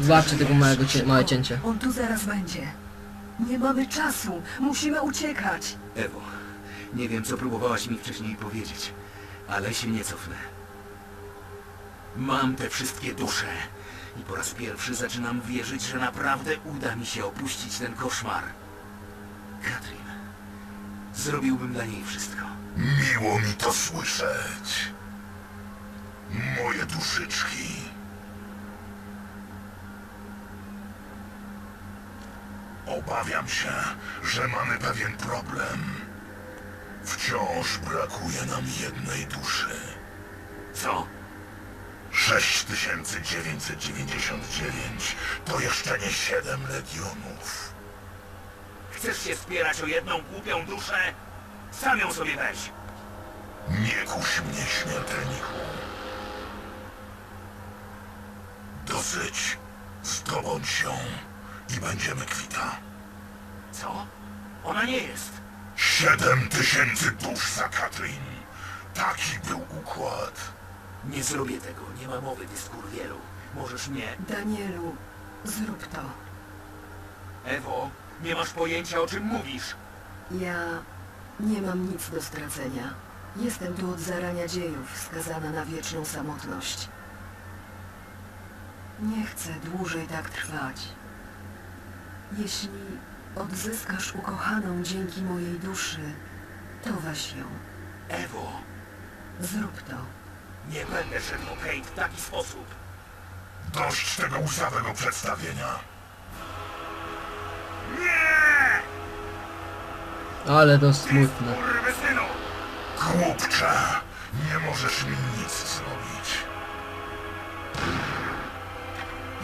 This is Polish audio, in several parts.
Zobaczcie tego małego cię, małe cięcie. On tu zaraz będzie. Nie mamy czasu. Musimy uciekać. Ewo, nie wiem, co próbowałaś mi wcześniej powiedzieć, ale się nie cofnę. Mam te wszystkie dusze i po raz pierwszy zaczynam wierzyć, że naprawdę uda mi się opuścić ten koszmar. Katrin, zrobiłbym dla niej wszystko. Miło mi to słyszeć. Moje duszyczki. Obawiam się, że mamy pewien problem. Wciąż brakuje nam jednej duszy. Co? 6999 to jeszcze nie siedem legionów. Chcesz się spierać o jedną głupią duszę? Sam ją sobie weź. Nie kuś mnie, śmiertelniku. Dosyć. Zdobądź ją i będziemy kwita. Co? Ona nie jest. Siedem tysięcy dusz za Katrin. Taki był układ. Nie zrobię tego, nie ma mowy, dyskur wielu. Możesz mnie... Danielu, zrób to. Ewo, nie masz pojęcia o czym mówisz. Ja nie mam nic do stracenia. Jestem tu od zarania dziejów, skazana na wieczną samotność. Nie chcę dłużej tak trwać. Jeśli odzyskasz ukochaną dzięki mojej duszy, to weź ją. Ewo, Zrób to. nie będę szedł o Kate w taki sposób. Dość tego łzawego przedstawienia. Nie! Ale to smutne. Głupcze, nie możesz mi nic zrobić.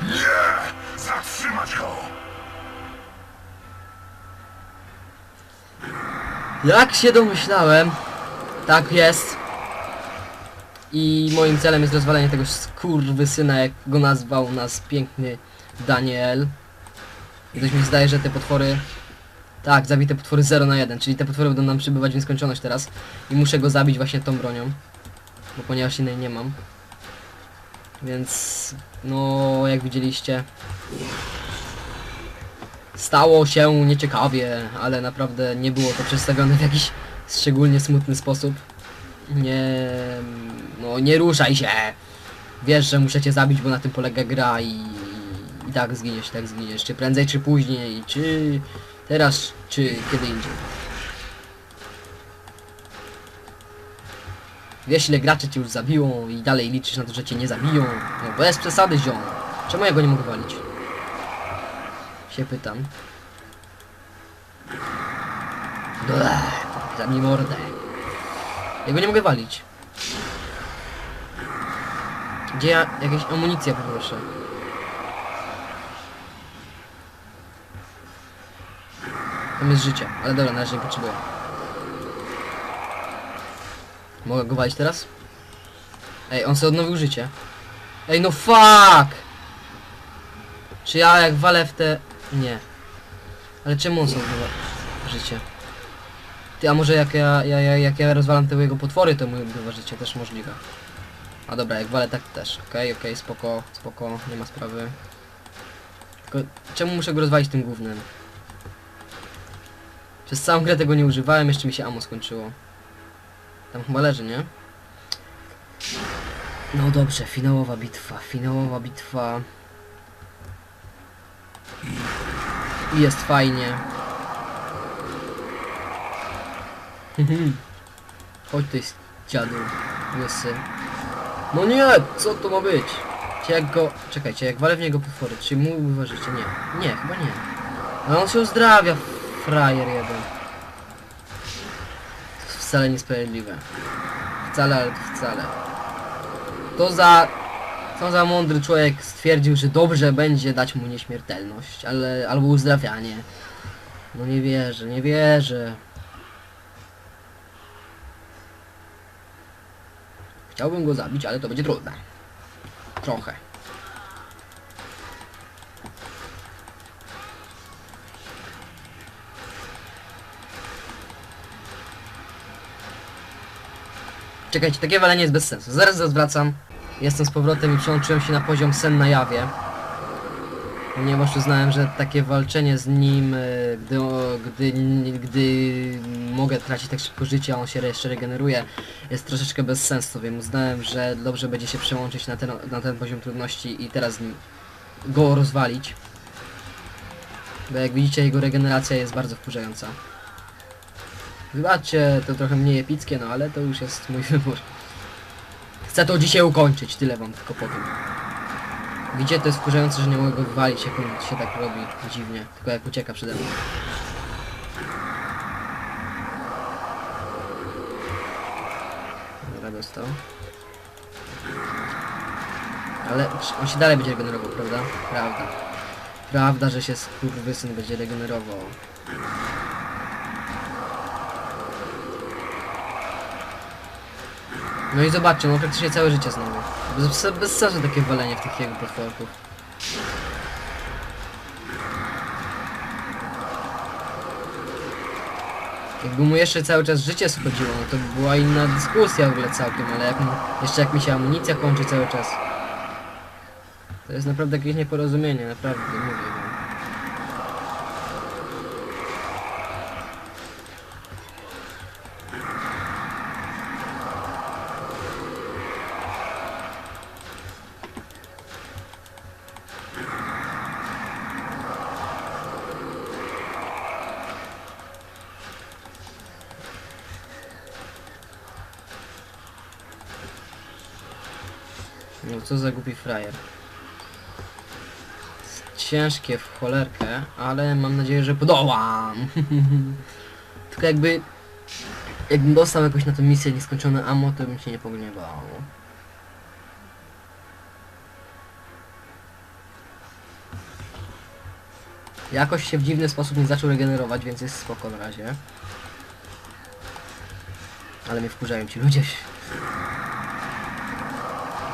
Nie! Zatrzymać go! Jak się domyślałem, tak jest. I moim celem jest rozwalenie tego skurwysyna, jak go nazwał nas piękny Daniel. I coś mi zdaje, że te potwory... Tak, zabite potwory 0 na 1, czyli te potwory będą nam przybywać w nieskończoność teraz. I muszę go zabić właśnie tą bronią. Bo ponieważ innej nie mam. Więc... No, jak widzieliście... Stało się nieciekawie, ale naprawdę nie było to przedstawione w jakiś szczególnie smutny sposób. Nie... No nie ruszaj się! Wiesz, że muszę cię zabić, bo na tym polega gra i... I tak zginiesz, tak zginiesz. Czy prędzej, czy później, czy... Teraz, czy kiedy indziej. Wiesz ile graczy cię już zabiło i dalej liczysz na to, że cię nie zabiją. No bez przesady, ziom. Czemu ja go nie mogę walić? Się pytam. Bleh, zabij mordę. Ja go nie mogę walić. Gdzie ja jakieś amunicję poproszę? Tam jest życie, ale dobra, na razie nie potrzebuję. Mogę go walić teraz? Ej, on sobie odnowił życie. Ej, no fuck! Czy ja jak walę w te... Nie. Ale czemu on sobie odnowa życie? Ty, a może jak ja, ja, ja, jak ja rozwalam te jego potwory, to mu odbywa życie też możliwe. A dobra, jak walę tak też. Okej, okej, spoko, spoko, nie ma sprawy. Tylko czemu muszę go rozwalić tym głównym? Przez całą grę tego nie używałem, jeszcze mi się ammo skończyło. Tam chyba leży, nie? No dobrze, finałowa bitwa, finałowa bitwa. I jest fajnie. Chodź tutaj dziadu, łysy. No nie, co to ma być? Czy jak go... Czekajcie, jak walę w niego potwory, czy mu ubywa życie? Nie. Nie, chyba nie. Ale on się uzdrawia, frajer jeden. To wcale niesprawiedliwe. Wcale, ale to wcale. To za... Co za mądry człowiek stwierdził, że dobrze będzie dać mu nieśmiertelność, ale... albo uzdrawianie. No nie wierzę, nie wierzę. Chciałbym go zabić, ale to będzie trudne. Trochę. Czekajcie, takie walenie jest bez sensu. Zaraz zwracam. Jestem z powrotem i przełączyłem się na poziom sen na jawie. Ponieważ uznałem, że takie walczenie z nim, e, gdy, gdy, gdy mogę tracić tak szybko życie, a on się jeszcze regeneruje, jest troszeczkę bez sensu, więc uznałem, że dobrze będzie się przełączyć na ten, na ten poziom trudności i teraz go rozwalić. Bo jak widzicie, jego regeneracja jest bardzo wkurzająca. Wybaczcie, to trochę mniej epickie, no ale to już jest mój wybór. Chcę to dzisiaj ukończyć, tyle wam tylko powiem. Widzicie, to jest wkurzające, że nie mogę go wywalić, jak on się tak robi dziwnie. Tylko jak ucieka przede mną. Dobra, dostał. Ale on się dalej będzie regenerował, prawda? Prawda. Prawda, że się skurwysyn będzie regenerował. No i zobaczcie, no praktycznie całe życie znowu. Bez, bez sensu takie walenie w tych jego potworków. Jakby mu jeszcze cały czas życie schodziło, no to by była inna dyskusja w ogóle całkiem, ale jak mu, jeszcze jak mi się amunicja kończy cały czas. To jest naprawdę jakieś nieporozumienie, naprawdę, mówię co za głupi frajer. Ciężkie w cholerkę, ale mam nadzieję, że podołam. Tylko jakby... Jakbym dostał jakoś na tę misję nieskończone ammo, to bym się nie pogniewał. Jakoś się w dziwny sposób nie zaczął regenerować, więc jest spoko na razie. Ale mnie wkurzają ci ludzie.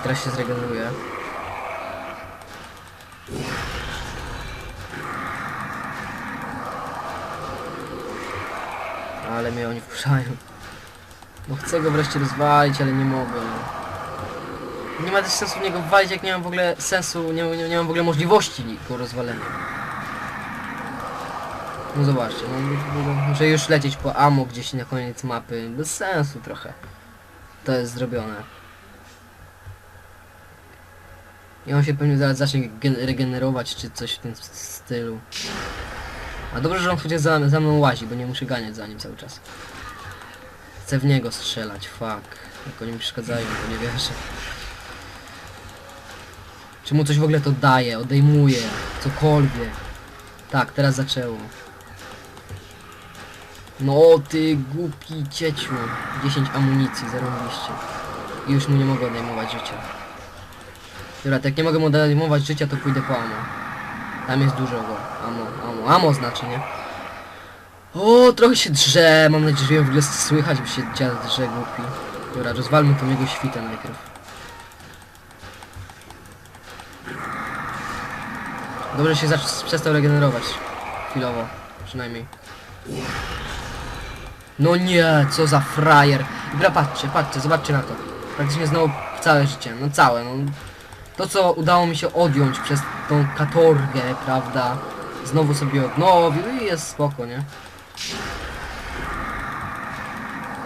Teraz się zregeneruje. Ale mnie oni wkurzają. No chcę go wreszcie rozwalić, ale nie mogę. Nie ma też sensu w niego walić, jak nie mam w ogóle sensu, nie, nie, nie mam w ogóle możliwości go rozwalenia. No zobaczcie, no, muszę już lecieć po ammo gdzieś na koniec mapy. Bez sensu trochę. To jest zrobione. I on się pewnie zaraz zacznie gen- regenerować, czy coś w tym stylu. A dobrze, że on chociaż za, za mną łazi, bo nie muszę ganiać za nim cały czas. Chcę w niego strzelać, fuck. Jak oni mi przeszkadzają, to nie wierzę. Czy mu coś w ogóle to daje, odejmuje, cokolwiek. Tak, teraz zaczęło. No ty głupi cieciu. 10 amunicji, zarąbiście. I już mu nie mogę odejmować życia. Dobra, jak nie mogę mu odejmować życia, to pójdę po amo. Tam jest dużo go. Amo, amo, amo znaczy, nie? O, trochę się drze. Mam nadzieję, że w ogóle słychać, by się dziad drze głupi. Dobra, rozwalmy tą jego świtę najpierw. Dobrze się przestał regenerować. Chwilowo. Przynajmniej. No nie, co za frajer. Dobra, patrzcie, patrzcie, zobaczcie na to. Praktycznie znowu całe życie, no całe, no. To co udało mi się odjąć przez tą katorgę, prawda? Znowu sobie odnowił i jest spoko, nie?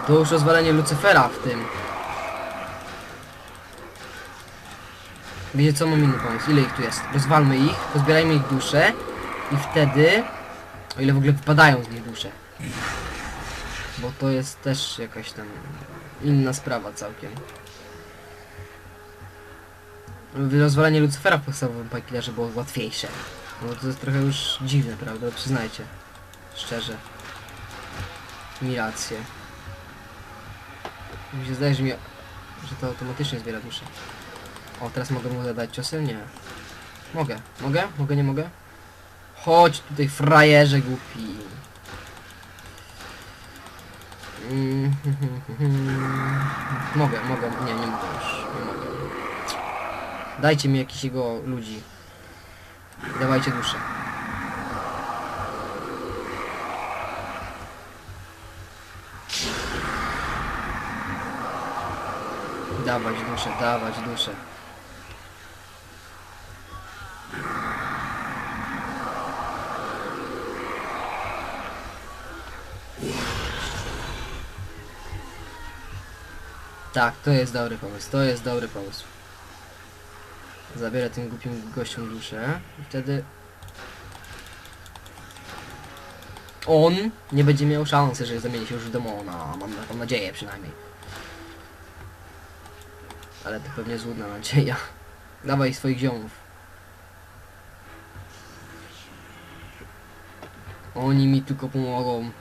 To już rozwalenie Lucyfera w tym. Wiecie co, mam inny pomysł. Ile ich tu jest? Rozwalmy ich, pozbierajmy ich dusze i wtedy... O ile w ogóle wypadają z nich dusze. Bo to jest też jakaś tam inna sprawa całkiem. Rozwalenie Lucyfera w podstawowym Pajkillerze było łatwiejsze. No to jest trochę już dziwne, prawda? Przyznajcie. Szczerze. Mi rację. Mi się zdaje, że, mi, że to automatycznie zbiera duszę. O, teraz mogę mu zadać ciosy? Nie. Mogę. Mogę? Mogę, nie mogę? Chodź tutaj, frajerze głupi. Mm, Mogę, mogę. Nie, nie mogę już. Nie mogę. Dajcie mi jakichś jego ludzi. Dawajcie duszę. Dawać duszę, dawać duszę. Tak, to jest dobry pomysł, to jest dobry pomysł. Zabierę tym głupim gościom duszę i wtedy... On nie będzie miał szansy, że zamieni się już w demona. Mam taką nadzieję przynajmniej. Ale to pewnie złudna nadzieja. Dawaj swoich ziomów. Oni mi tylko pomogą.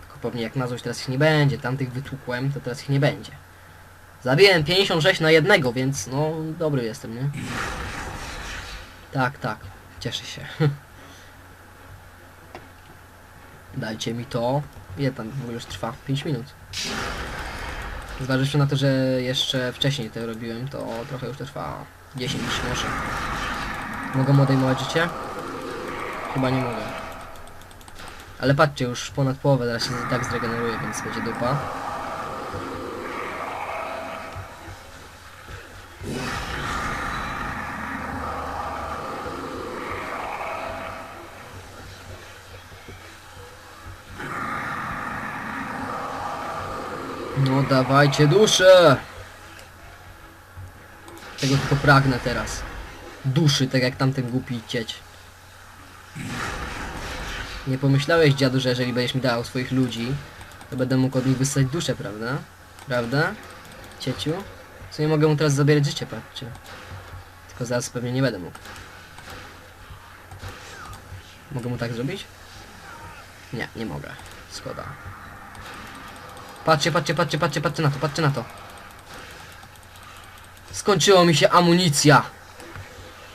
Tylko pewnie jak na złość teraz ich nie będzie. Tamtych wytłukłem, to teraz ich nie będzie. Zabiłem 56 na jednego, więc no dobry jestem, nie? Tak, tak. Cieszę się. Dajcie mi to. Ile tam w ogóle już trwa? 5 minut. Zważywszy na to, że jeszcze wcześniej to robiłem, to trochę już to trwa 10 może. Mogę odejmować życie? Chyba nie mogę. Ale patrzcie, już ponad połowę zaraz się tak zregeneruje, więc będzie dupa. No dawajcie duszę! Tego tylko pragnę teraz. Duszy, tak jak tamten głupi cieć. Nie pomyślałeś, dziadu, że jeżeli będziesz mi dał swoich ludzi, to będę mógł od nich wysłać duszę, prawda? Prawda? Cieciu? Co nie mogę mu teraz zabierać życie, patrzcie. Tylko zaraz pewnie nie będę mógł. Mogę mu tak zrobić? Nie, nie mogę. Szkoda. Patrzcie, patrzcie, patrzcie, patrzcie, patrzcie na to, patrzcie na to. Skończyło mi się amunicja.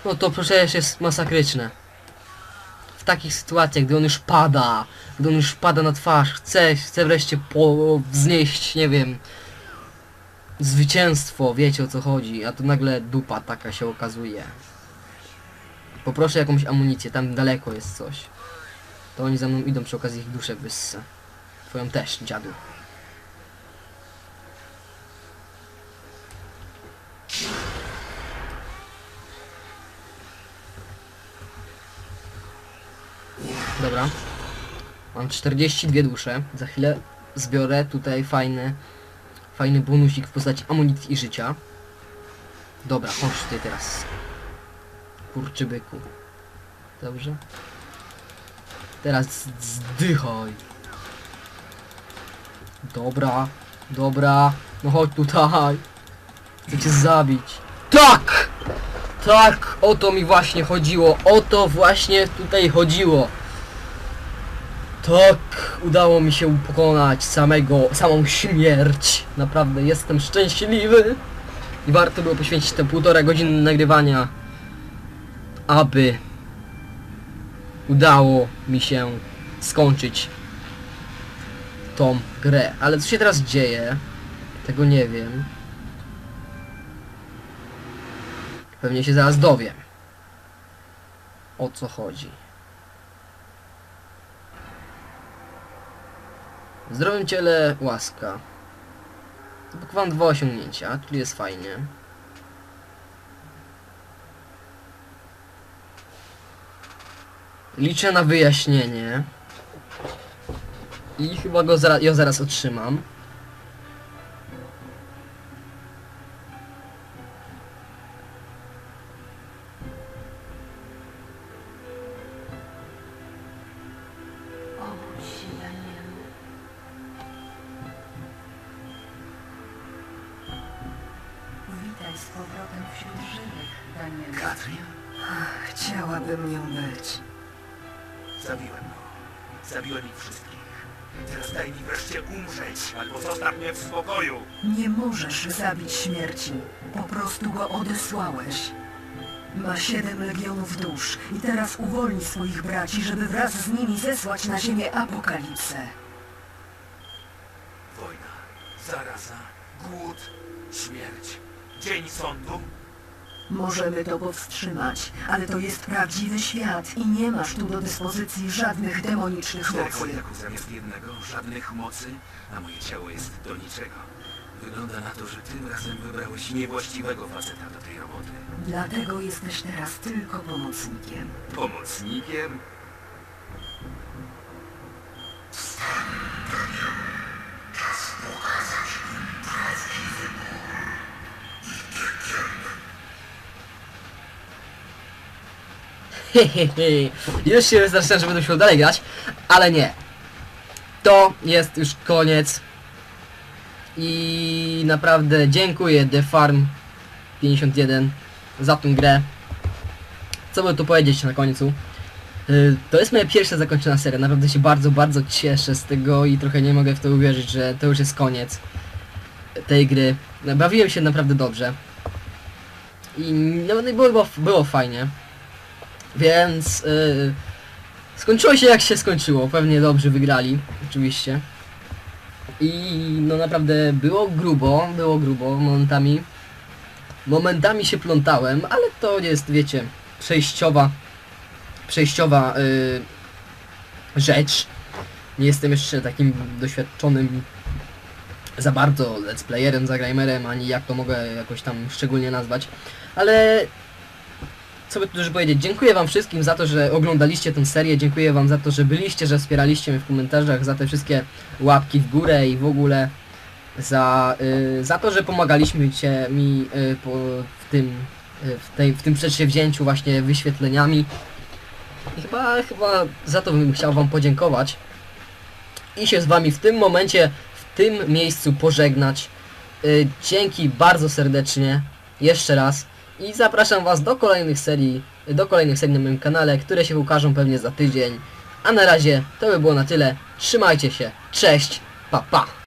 No to przecież jest masakryczne. W takich sytuacjach, gdy on już pada, gdy on już pada na twarz, chce, chce wreszcie po, wznieść, nie wiem, zwycięstwo, wiecie o co chodzi, a tu nagle dupa taka się okazuje. Poproszę jakąś amunicję, tam daleko jest coś. To oni za mną idą przy okazji ich duszę wyssę. Twoją też, dziadu. Dobra. Mam 42 dusze. Za chwilę zbiorę tutaj fajny, fajny bonusik w postaci amunicji i życia. Dobra, chodź tutaj teraz. Kurczy byku. Dobrze? Teraz zdychaj. Dobra, dobra. No chodź tutaj. Chcę cię zabić. Tak! Tak, o to mi właśnie chodziło. O to właśnie tutaj chodziło. Tak, udało mi się pokonać samego, samą śmierć. Naprawdę jestem szczęśliwy. I warto było poświęcić te półtora godziny nagrywania, aby udało mi się skończyć tą grę. Ale co się teraz dzieje, tego nie wiem. Pewnie się zaraz dowiem. O co chodzi. W zdrowym ciele łaska. Mam dwa osiągnięcia, czyli jest fajnie. Liczę na wyjaśnienie. I chyba go zaraz, ją zaraz otrzymam. Katrin? Chciałabym nią być. Zabiłem go. Zabiłem ich wszystkich. Teraz daj mi wreszcie umrzeć, albo zostaw mnie w spokoju. Nie możesz zabić śmierci. Po prostu go odesłałeś. Ma siedem legionów dusz i teraz uwolni swoich braci, żeby wraz z nimi zesłać na ziemię apokalipsę. Wojna, zaraza, głód, śmierć, dzień sądu. Możemy to powstrzymać, ale to jest prawdziwy świat i nie masz tu do dyspozycji żadnych demonicznych Czterech mocy. wojnaków zamiast jednego, żadnych mocy, a moje ciało jest do niczego. Wygląda na to, że tym razem wybrałeś niewłaściwego faceta do tej roboty. Dlatego jesteś teraz tylko pomocnikiem. Pomocnikiem? Już się wystraszyłem, że będę musiał dalej grać, ale nie. To jest już koniec. I naprawdę dziękuję The Farm 51 za tą grę. Co by tu powiedzieć na końcu? Y, To jest moja pierwsza zakończona seria. Naprawdę się bardzo, bardzo cieszę z tego i trochę nie mogę w to uwierzyć, że to już jest koniec tej gry. Bawiłem się naprawdę dobrze. I no, no, było, było fajnie. Więc yy, skończyło się jak się skończyło. Pewnie dobrze wygrali, oczywiście. I no naprawdę było grubo, było grubo momentami. Momentami się plątałem, ale to jest, wiecie, przejściowa, przejściowa yy, rzecz. Nie jestem jeszcze takim doświadczonym za bardzo let's playerem, zagrajmerem, ani jak to mogę jakoś tam szczególnie nazwać. Ale co by tu dużo powiedzieć, dziękuję wam wszystkim za to, że oglądaliście tę serię, dziękuję wam za to, że byliście, że wspieraliście mnie w komentarzach, za te wszystkie łapki w górę i w ogóle za, y, za to, że pomagaliśmy cię, mi y, po, w, tym, y, w, tej, w tym przedsięwzięciu właśnie wyświetleniami. I chyba, chyba za to bym chciał wam podziękować i się z wami w tym momencie, w tym miejscu pożegnać. Y, dzięki bardzo serdecznie, jeszcze raz i zapraszam was do kolejnych serii, do kolejnych serii na moim kanale, które się ukażą pewnie za tydzień. A na razie to by było na tyle. Trzymajcie się. Cześć. Pa pa.